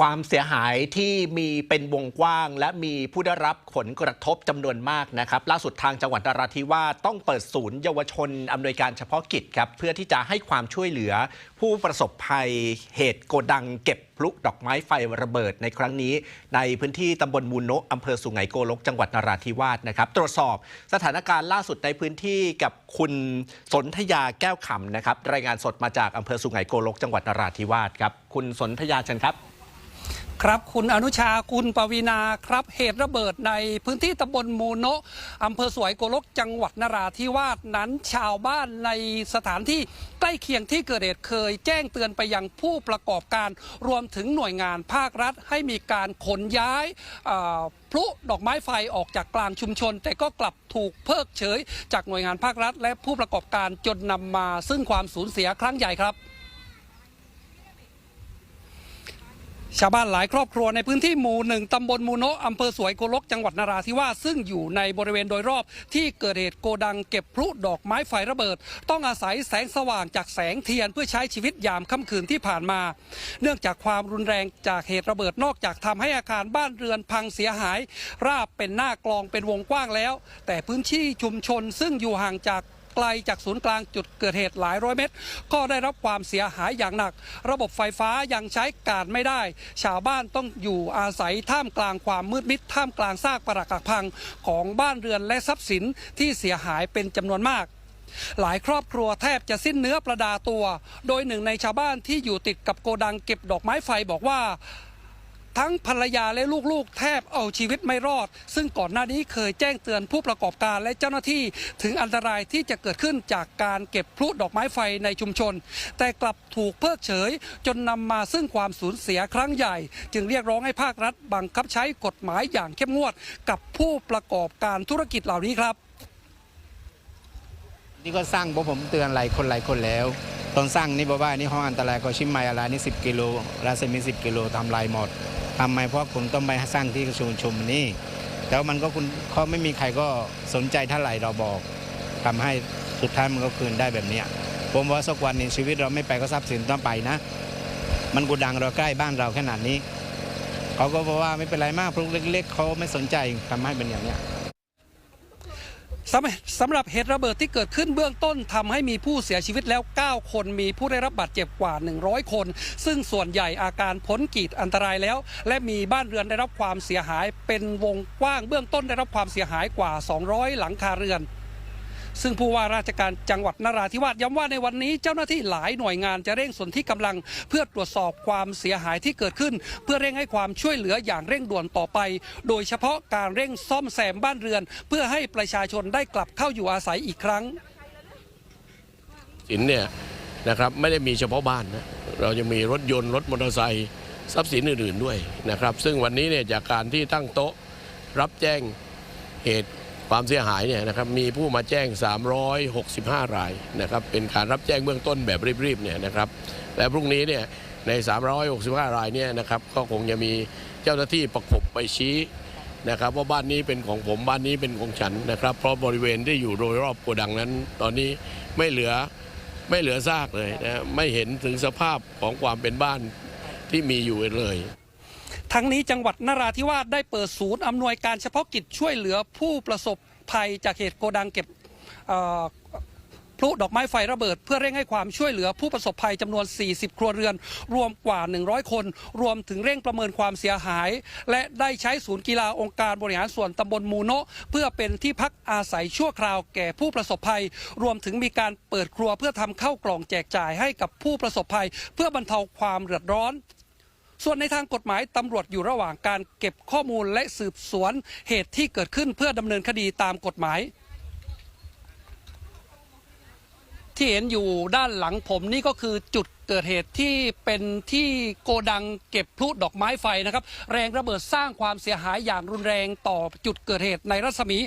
ความเสียหายที่มีเป็นวงกว้างและมีผู้ได้รับผลกระทบจำนวนมากนะครับ ล่าสุดทางจังหวัดนราธิวาสต้องเปิดศูนย์เยาวชนอำนวยการเฉพาะกิจครับ เพื่อที่จะให้ความช่วยเหลือ ผู้ประสบภัยเหตุโกดังเก็บพลุดอกไม้ไฟระเบิดในครั้งนี้ ในพื้นที่ตำบลมูลโนะอำเภอสุไหงโกลกจังหวัดนราธิวาสนะครับ ตรวจสอบสถานการณ์ล่าสุดในพื้นที่กับคุณสนธยาแก้วขำนะครับรายงานสดมาจากอำเภอสุไหงโกลกจังหวัดนราธิวาสครับคุณสนธยาเชิญครับ ครับคุณอนุชาคุณปวีนาครับเหตุระเบิดในพื้นที่ตำบลมูโนะอำเภอสวยโกลกจังหวัดนราธิวาสนั้นชาวบ้านในสถานที่ใกล้เคียงที่เกิดเหตุเคย แจ้งเตือนไปยังผู้ประกอบการรวมถึงหน่วยงานภาครัฐ ให้มีการขนย้ายพลุดอกไม้ไฟออกจากกลางชุมชน แต่ก็กลับถูกเพิกเฉย จากหน่วยงานภาครัฐ และผู้ประกอบการจนนำมาซึ่งความสูญเสียครั้งใหญ่ครับ ชาวบ้านหลายครอบครัวในพื้นที่หมู่หนึ่งตำบลมูโนะอำเภอสวยโกลกจังหวัดนราธิวาสซึ่งอยู่ในบริเวณโดยรอบที่เกิดเหตุโกดังเก็บพลุดอกไม้ไฟระเบิด ต้องอาศัยแสงสว่างจากแสงเทียนเพื่อใช้ชีวิตยามค่ำคืนที่ผ่านมา เนื่องจากความรุนแรงจากเหตุระเบิดนอกจากทำให้อาคารบ้านเรือนพังเสียหาย ราบเป็นหน้ากลองเป็นวงกว้างแล้ว แต่พื้นที่ชุมชนซึ่งอยู่ห่างจาก ไกลจากศูนย์กลางจุดเกิดเหตุหลายร้อยเมตร ก็ได้รับความเสียหายอย่างหนัก ระบบไฟฟ้ายังใช้การไม่ได้ ชาวบ้านต้องอยู่อาศัยท่ามกลางความมืดมิดท่ามกลางซากปรักหักพังของบ้านเรือนและทรัพย์สินที่เสียหายเป็นจำนวนมากหลายครอบครัวแทบจะสิ้นเนื้อประดาตัว โดยหนึ่งในชาวบ้านที่อยู่ติดกับโกดังเก็บดอกไม้ไฟบอกว่า ทั้งภรรยาและลูกๆ แทบเอาชีวิตไม่รอด ซึ่งก่อนหน้านี้เคยแจ้งเตือนผู้ประกอบการและเจ้าหน้าที่ถึงอันตรายที่จะเกิดขึ้นจากการเก็บพลุดอกไม้ไฟในชุมชน แต่กลับถูกเพิกเฉย จนนำมาซึ่งความสูญเสียครั้งใหญ่ จึงเรียกร้องให้ภาครัฐบังคับใช้กฎหมายอย่างเข้มงวด กับผู้ประกอบการธุรกิจเหล่านี้ครับนี่ก็สร้างเพราะผมเตือนหลายคนหลายคนแล้ว ตอนสร้างนี่บอกว่านี่ห้องอันตรายก็ชิมไมอะไรนี่10 กิโลราซมี10 กิโลทำลายหมด ทำไมเพราะคุณต้องไปสร้างที่กระทรวงชุมนี่แล้วมันก็คุณเขาไม่มีใครก็สนใจเท่าไหร่เราบอกทำให้สุดท้ายมันก็คืนได้แบบเนี้ยผมว่าสักวันในชีวิตเราไม่ไปก็ทรัพย์สินต้องไปนะ มันกูดังเราใกล้บ้านเราขนาดนี้เขาก็บอกว่าไม่เป็นไรมากพวกเล็ก ๆเขาไม่สนใจทำให้เป็นอย่างเนี้ย สำสำหรับเหตุระเบิดที่เกิดขึ้นเบื้องต้นทำให้มีผู้เสียชีวิตแล้ว 9 คน มีผู้ได้รับบาดเจ็บกว่า 100 คน ซึ่งส่วนใหญ่อาการพ้นขีดอันตรายแล้ว และมีบ้านเรือนได้รับความเสียหายเป็นวงกว้างเบื้องต้นได้รับความเสียหายกว่า 200 หลังคาเรือน ซึ่งผู้ว่าราชการจังหวัดนราธิวาสย้ำว่าในวันนี้เจ้าหน้าที่หลายหน่วยงานจะเร่งส่วนที่กำลัง เพื่อตรวจสอบความเสียหายที่เกิดขึ้น เพื่อเร่งให้ความช่วยเหลืออย่างเร่งด่วนต่อไป โดยเฉพาะการเร่งซ่อมแซมบ้านเรือน เพื่อให้ประชาชนได้กลับเข้าอยู่อาศัยอีกครั้งสินเนี่ยนะครับไม่ได้มีเฉพาะบ้านนะเราจะมีรถยนต์รถมอเตอร์ไซค์ทรัพย์สินอื่น ๆด้วยนะครับ ซึ่งวันนี้เนี่ยจากการที่ตั้งโต๊ะรับแจ้งเหตุ ความเสียหายเนี่ยนะครับมีผู้มาแจ้ง 365 รายนะครับเป็นการรับแจ้งเบื้องต้นแบบรีบๆเนี่ยนะครับและพรุ่งนี้เนี่ยใน 365 รายเนี่ยนะครับก็คงจะมีเจ้าหน้าที่ประกบไปชี้นะครับว่าบ้านนี้เป็นของผมบ้านนี้เป็นของฉันนะครับเพราะบริเวณที่อยู่โดยรอบโกดังนั้น ตอนนี้ไม่เหลือไม่เหลือซากเลยนะไม่เห็นถึงสภาพของความเป็นบ้านที่มีอยู่เลย ทั้งนี้จังหวัดนราธิวาสได้เปิดศูนย์อำนวยการเฉพาะกิจช่วยเหลือผู้ประสบภัยจากเหตุโกดังเก็บพลุดอกไม้ไฟระเบิด เพื่อเร่งให้ความช่วยเหลือผู้ประสบภัยจำนวน 40 ครัวเรือน รวมกว่า 100 คน รวมถึงเร่งประเมินความเสียหาย และได้ใช้ศูนย์กีฬาองค์การบริหารส่วนตำบลมูโนะเพื่อเป็นที่พักอาศัยชั่วคราวแก่ผู้ประสบภัย รวมถึงมีการเปิดครัวเพื่อทำข้าวกล่องแจกจ่ายให้กับผู้ประสบภัย เพื่อบรรเทาความเดือดร้อน ส่วนในทางกฎหมายตำรวจอยู่ระหว่างการเก็บข้อมูลและสืบสวนเหตุที่เกิดขึ้นเพื่อดำเนินคดีตามกฎหมาย ที่เห็นอยู่ด้านหลังผมนี่ก็คือจุดเกิดเหตุที่เป็นที่โกดังเก็บพลุดอกไม้ไฟนะครับ แรงระเบิดสร้างความเสียหายอย่างรุนแรงต่อจุดเกิดเหตุในรัศมี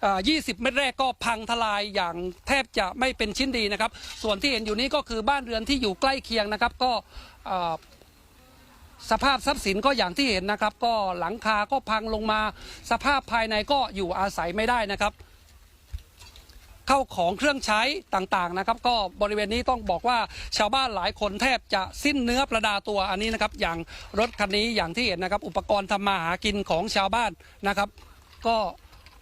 20 เมตรแรกก็พังทลายอย่างแทบจะไม่เป็นชิ้นดีนะครับ ส่วนที่เห็นอยู่นี้ก็คือบ้านเรือนที่อยู่ใกล้เคียงนะครับ ก็ สภาพทรัพย์สินก็อย่างที่เห็นนะครับ ก็หลังคาก็พังลงมา สภาพภายในก็อยู่อาศัยไม่ได้นะครับ เข้าของเครื่องใช้ต่างๆนะครับ ก็บริเวณนี้ต้องบอกว่าชาวบ้านหลายคนแทบจะสิ้นเนื้อประดาตัวอันนี้นะครับ อย่างรถคันนี้อย่างที่เห็นนะครับ อุปกรณ์ทำมาหากินของชาวบ้านนะครับ ก็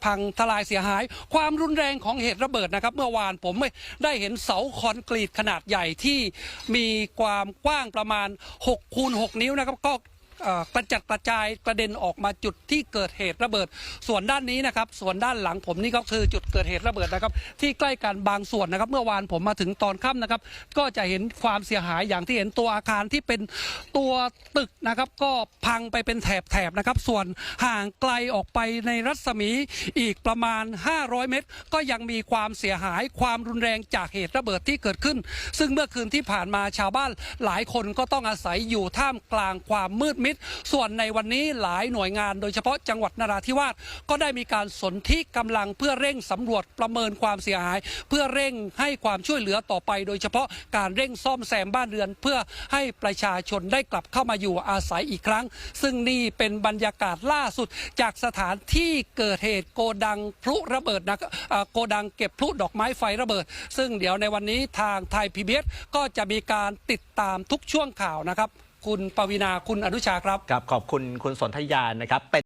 พังทลายเสียหาย ความรุนแรงของเหตุระเบิดนะครับ เมื่อวานผมได้เห็นเสาคอนกรีตขนาดใหญ่ที่มีความกว้างประมาณ6คูณ6นิ้วนะครับก็ กระจัดกระจายกระเด็นออกมาจุดที่เกิดเหตุระเบิด ส่วนด้านนี้นะครับ ส่วนด้านหลังผมนี่ก็คือจุดเกิดเหตุระเบิดนะครับ ที่ใกล้กันบางส่วนนะครับ เมื่อวานผมมาถึงตอนค่ำนะครับ ก็จะเห็นความเสียหายอย่างที่เห็นตัวอาคารที่เป็นตัวตึกนะครับ ก็พังไปเป็นแถบๆนะครับ ส่วนห่างไกลออกไปในรัศมีอีกประมาณ 500 เมตร ก็ยังมีความเสียหายความรุนแรงจากเหตุระเบิดที่เกิดขึ้น ซึ่งเมื่อคืนที่ผ่านมาชาวบ้านหลายคนก็ต้องอาศัยอยู่ท่ามกลางความมืดมิดส่วนในวันนี้หลายหน่วยงาน โดยเฉพาะจังหวัดนราธิวาสก็ได้มีการสนธิกำลังเพื่อเร่งสำรวจประเมินความเสียหาย เพื่อเร่งให้ความช่วยเหลือต่อไป โดยเฉพาะการเร่งซ่อมแซมบ้านเรือน เพื่อให้ประชาชนได้กลับเข้ามาอยู่อาศัยอีกครั้ง ซึ่งนี่เป็นบรรยากาศล่าสุดจากสถานที่เกิดเหตุโกดังพลุระเบิดนะโกดังเก็บพลุดอกไม้ไฟระเบิด ซึ่งเดี๋ยวในวันนี้ทางไทยพีบีก็จะมีการติดตามทุกช่วงข่าวนะครับ คุณปวีนาคุณอนุชาครับ ครับขอบคุณคุณสนธยานะครับเป็น